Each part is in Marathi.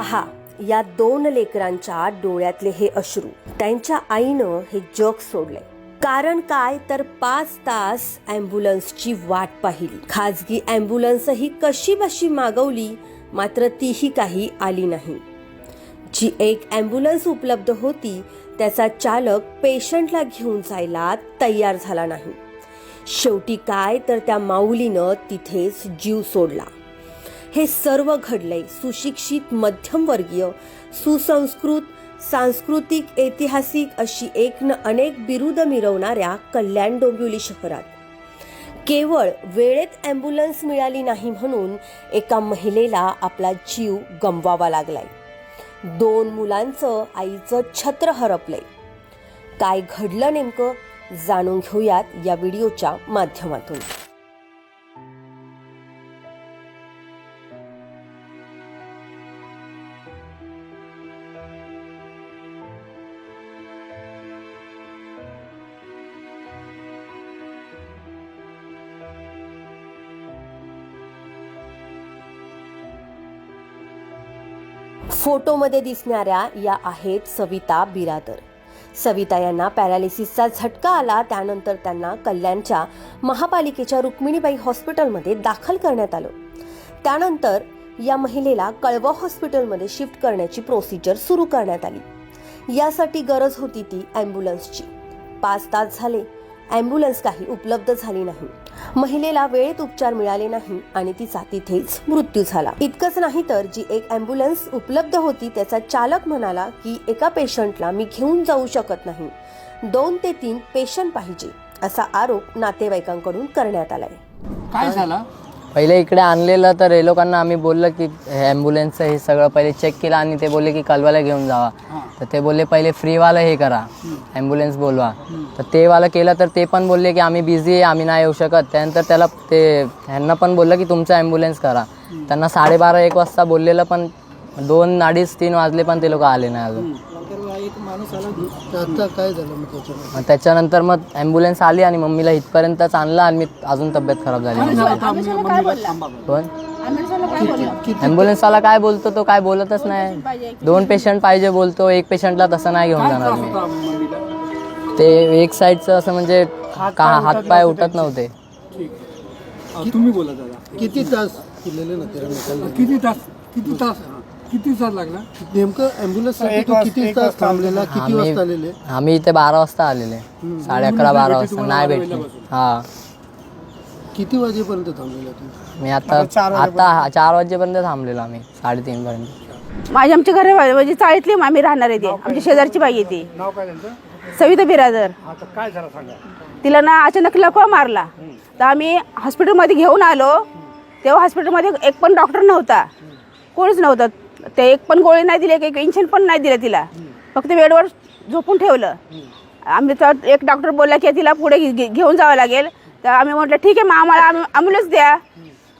पहा या दोन लेकरांच्या डोळ्यातले हे अश्रू त्यांच्या आईनं हे जग सोडले कारण काय? तर पाच तास अँब्युलन्सची वाट पाहिली. खाजगी अँब्युलन्सही कशी बशी मागवली मात्र तीही काही आली नाही. जी एक अँब्युलन्स उपलब्ध होती त्याचा चालक पेशंटला घेऊन जायला तयार झाला नाही. शेवटी काय? तर त्या माऊलीनं तिथेच जीव सोडला. हे सर्व घडलंय सुशिक्षित मध्यमवर्गीय सुसंस्कृत सांस्कृतिक ऐतिहासिक अशी एक न अनेक बिरुद मिरवणाऱ्या कल्याण डोंबिवली शहरात. केवळ वेळेत ॲम्ब्युलन्स मिळाली नाही म्हणून एका महिलेला आपला जीव गमवावा लागलाय. दोन मुलांचं आईचं छत्र हरपलंय. काय घडलं नेमकं जाणून घेऊयात या व्हिडिओच्या माध्यमातून. फोटोमध्ये दिसणाऱ्या या आहेत सविता बिरादर. सविता यांना पॅरालिसिसचा झटका आला त्यानंतर त्यांना कल्याणच्या महापालिकेच्या रुक्मिणीबाई हॉस्पिटलमध्ये दाखल करण्यात आलं. त्यानंतर या महिलेला कळवा हॉस्पिटलमध्ये शिफ्ट करण्याची प्रोसिजर सुरू करण्यात आली. यासाठी गरज होती ती ॲम्ब्युलन्सची. पाच तास झाले ॲम्ब्युलन्स काही उपलब्ध झाली नाही. महिलेला वेळेत उपचार मिळाले नाही आणि तिचा तिथेच मृत्यू झाला. इतकंच नाही तर जी एक अँब्युलन्स उपलब्ध होती त्याचा चालक म्हणाला की एका पेशंटला मी घेऊन जाऊ शकत नाही. दोन ते तीन पेशंट पाहिजे असा आरोप नातेवाईकांकडून करण्यात आलाय. काय झालं? पहिले इकडे आणलेलं तर हे लोकांना आम्ही बोललं की ॲम्ब्युलन्सचं हे सगळं पहिले चेक केलं आणि ते बोलले की कलवाला घेऊन जावा. तर ते बोलले पहिले फ्रीवालं हे करा ॲम्ब्युलन्स बोलवा. तर ते वालं केलं तर ते पण बोलले की आम्ही बिझी आहे आम्ही नाही येऊ शकत. त्यानंतर त्याला ते ह्यांना पण बोललं की तुमचं ॲम्ब्युलन्स करा. त्यांना साडेबारा एक वाजता बोललेलं पण दोन अडीच तीन वाजले पण ते लोक आले नाही अजून. आता काय झालं मग त्याच्यामध्ये? मग त्याच्यानंतर मग ॲम्ब्युलन्स आली आणि मम्मीला इथपर्यंतच आणलं आणि मी अजून तब्येत खराब झाली. कोण? ॲम्ब्युलन्सवाला काय बोलतो तो काय बोलतच नाही. दोन पेशंट पाहिजे बोलतो एक पेशंटला तसं नाही घेऊन जाणार मी. ते एक साईडचं असं म्हणजे का हातपाय उठत नव्हते. तुम्ही बोला दादा. किती तास केलेले ना त्याला निकाल किती तास किती तास? किती तास लागला? नेमकं ॲम्ब्युलन्स तो किती तास थांबलेला? किती आम्ही वाजता आलेले? आम्ही इथे बारा वाजता आलेले. साडे अकरा बारा वाजता. नाही भेटले. हा. किती वाजेपर्यंत थांबलेला तू? मी आता आता चार वाजेपर्यंत. थांबलेलो आम्ही साडेतीन पर्यंत. माझी आमच्या घरी म्हणजे चाळीतली आम्ही राहणार आहे ते आमच्या शेजारची बाई येते नाव काय त्यांचं? सविता बिरादर. आता काय झालं सांगा. तिला ना अचानक लकवा मारला. तर आम्ही हॉस्पिटलमध्ये घेऊन आलो. तेव्हा हॉस्पिटलमध्ये एक पण डॉक्टर नव्हता. कोणीच नव्हतं. ते एक पण गोळी नाही दिली एक इंजेक्शन पण नाही दिलं तिला. फक्त बेडवर झोपून ठेवलं. आम्ही तर एक डॉक्टर बोलला की तिला पुढे घे- घेऊन जावं लागेल. तर आम्ही म्हटलं ठीक आहे मग आम्हाला ॲम्ब्युलन्स द्या.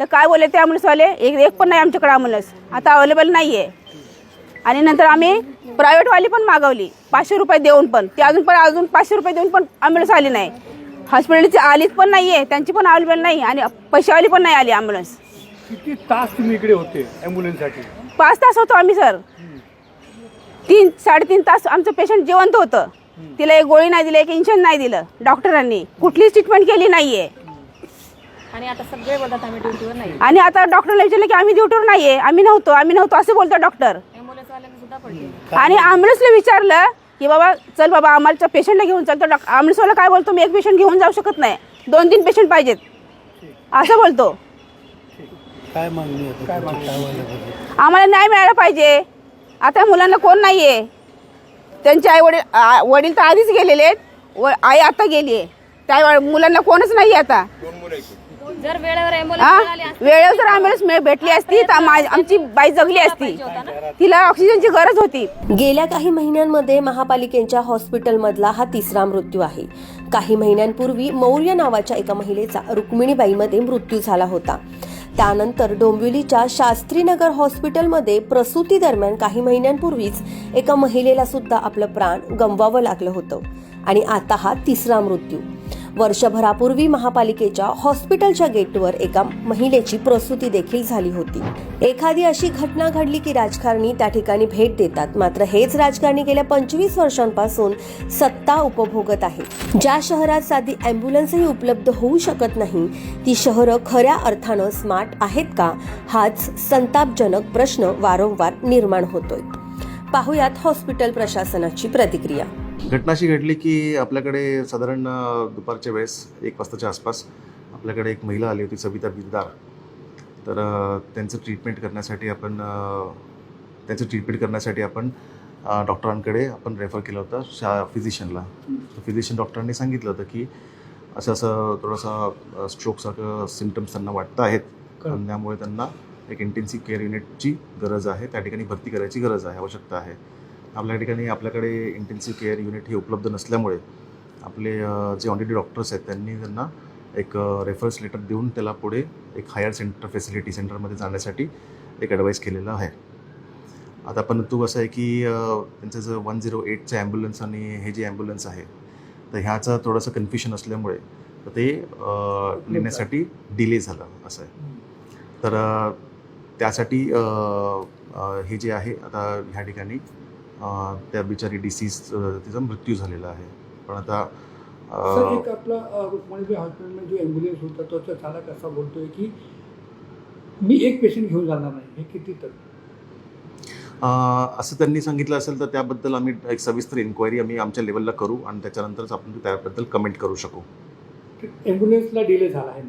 तर काय बोलले ते ॲम्ब्युलन्सवाले एक एक पण नाही आमच्याकडे ॲम्ब्युलन्स आता अवेलेबल नाही आहे आणि नंतर आम्ही प्रायव्हेटवाली पण मागवली. पाचशे रुपये देऊन पण. ती अजून पण अजून पाचशे रुपये देऊन पण ॲम्ब्युलन्स आली नाही. हॉस्पिटलची आलीच पण नाही आहे त्यांची पण अवेलेबल नाही. आणि पैशावाली पण नाही आली ॲम्ब्युलन्स किती तास तुम्ही इकडे होते ॲम्ब्युलन्ससाठी पाच तास होतो आम्ही सर. तीन साडेतीन तास आमचं पेशंट जिवंत होतं. तिला एक गोळी नाही दिली एक इंजेक्शन नाही दिलं. डॉक्टरांनी कुठलीच ट्रीटमेंट केली नाही आहे आणि आता सगळे बोलतात आम्ही ड्युटीवर नाही आणि आता डॉक्टरला विचारलं की आम्ही ड्युटीवर नाही आहे आम्ही नव्हतो आम्ही नव्हतो असं बोलतो डॉक्टर आणि ॲम्ब्युलन्सला विचारलं की बाबा चल बाबा आम्हाला पेशंटला घेऊन चल. तर डॉक्टर ॲम्ब्युलन्सवाला काय बोलतो मी एक पेशंट घेऊन जाऊ शकत नाही. दोन तीन पेशंट पाहिजेत. असं बोलतो. काय मागणी आहे काय आम्हाला न्याय मिळायला पाहिजे. आता मुलांना कोण नाही आहे त्यांचे आई वडील आ- वडील तर आधीच गेलेले आहेत. व आई आता गेली आहे त्या वे- मुलांना कोणच नाही आहे आता. जर वेळेवर हा? ॲम्ब्युलन्स आली असती वेळेवर जर ॲम्ब्युलन्स मिळ- भेटली असती तर मा- आमची बाई जगली असती. तिला ऑक्सिजनची गरज होती. गेल्या काही महिन्यांमध्ये महापालिकेच्या हॉस्पिटलमधला हा तिसरा मृत्यू आहे. काही महिन्यांपूर्वी मौर्य नावाच्या एका महिलेचा रुक्मिणीबाईमध्ये मृत्यू झाला होता. त्यानंतर डोंबिवलीच्या शास्त्रीनगर हॉस्पिटलमध्ये प्रसूती दरम्यान काही महिन्यांपूर्वीच एका महिलेला सुद्धा आपलं प्राण गमवावं लागलं होतं. आणि आता हा तिसरा मृत्यू. वर्षभरापूर्वी महापालिकेच्या हॉस्पिटलच्या गेटवर एका महिलेची प्रसूती देखील झाली होती. एखादी अशी घटना घडली की राजकारणी त्या ठिकाणी भेट देतात. मात्र हेच राजकारणी गेल्या पंचवीस वर्षांपासून सत्ता उपभोगत आहे. ज्या शहरात साधी अँब्युलन्सही उपलब्ध होऊ शकत नाही ती शहरं खऱ्या अर्थानं स्मार्ट आहेत का? हाच संतापजनक प्रश्न वारंवार निर्माण होतोय. पाहुयात हॉस्पिटल प्रशासनाची प्रतिक्रिया. घटना अशी घडली की आपल्याकडे साधारण दुपारच्या वेळेस एक वाजताच्या आसपास आपल्याकडे एक महिला आली होती सविता बिरदार. तर त्यांचं ट्रीटमेंट करण्यासाठी आपण त्यांचं ट्रीटमेंट करण्यासाठी आपण डॉक्टरांकडे आपण रेफर केलं होतं शा फिजिशियनला फिजिशियन डॉक्टरांनी सांगितलं होतं की असं असं थोडंसं स्ट्रोकसारखं सिमटम्स त्यांना वाटतं आहेत. त्यामुळे त्यांना एक इंटेन्सिव्ह केअर युनिटची गरज आहे. त्या ठिकाणी भरती करायची गरज आहे आवश्यकता आहे. आपल्या ठिकाणी आपल्याकडे इंटेन्सिव्ह केअर युनिट हे उपलब्ध नसल्यामुळे आपले जे ऑलरेडी डॉक्टर्स आहेत त्यांनी त्यांना एक रेफरन्स लेटर देऊन त्याला पुढे एक हायर सेंटर फॅसिलिटी सेंटरमध्ये जाण्यासाठी एक ॲडवाईस केलेलं आहे. आता परंतु असं आहे की त्यांचं जर वन झिरो एटचं ॲम्ब्युलन्स आणि हे जे ॲम्ब्युलन्स आहे तर ह्याचं थोडंसं कन्फ्युशन असल्यामुळे तर ते नेण्यासाठी डिले झालं. असं आहे. तर त्यासाठी हे जे आहे आता ह्या ठिकाणी त्या बिचारी डिसीज तिचा मृत्यू झालेला आहे. पण आता सर अ, एक आपला अ, रुक्माणीबाई हॉस्पिटलमध्ये जो ॲम्ब्युलन्स होता तो चालक असा बोलतोय की मी एक पेशंट घेऊन जाणार नाही हे किती तर? असं त्यांनी सांगितलं असेल तर त्याबद्दल आम्ही एक सविस्तर इन्क्वायरी आम्ही आमच्या लेवलला करू आणि त्याच्यानंतरच आपण त्याबद्दल कमेंट करू शकू. ॲम्ब्युलन्सला डिले झाला आहे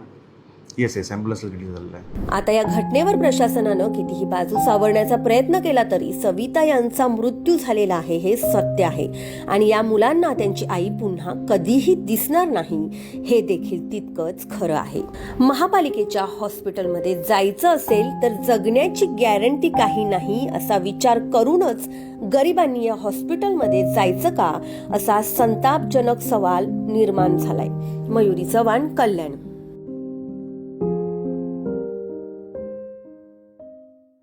येस येस ॲम्ब्युलन्सला झालेलं आहे आता या घटनेवर प्रशासनानं कितीही बाजू सावरण्याचा प्रयत्न केला तरी सविता यांचा मृत्यू झालेला आहे हे सत्य आहे. आणि या मुलांना त्यांची आई पुन्हा कधीही दिसणार नाही हे देखील तितकंच खरं आहे. महापालिकेच्या हॉस्पिटलमध्ये जायचं असेल तर जगण्याची गॅरंटी काही नाही असा विचार करूनच गरिबांनी या हॉस्पिटलमध्ये जायचं का असा संतापजनक सवाल निर्माण झालाय. मयुरी चव्हाण कल्याण.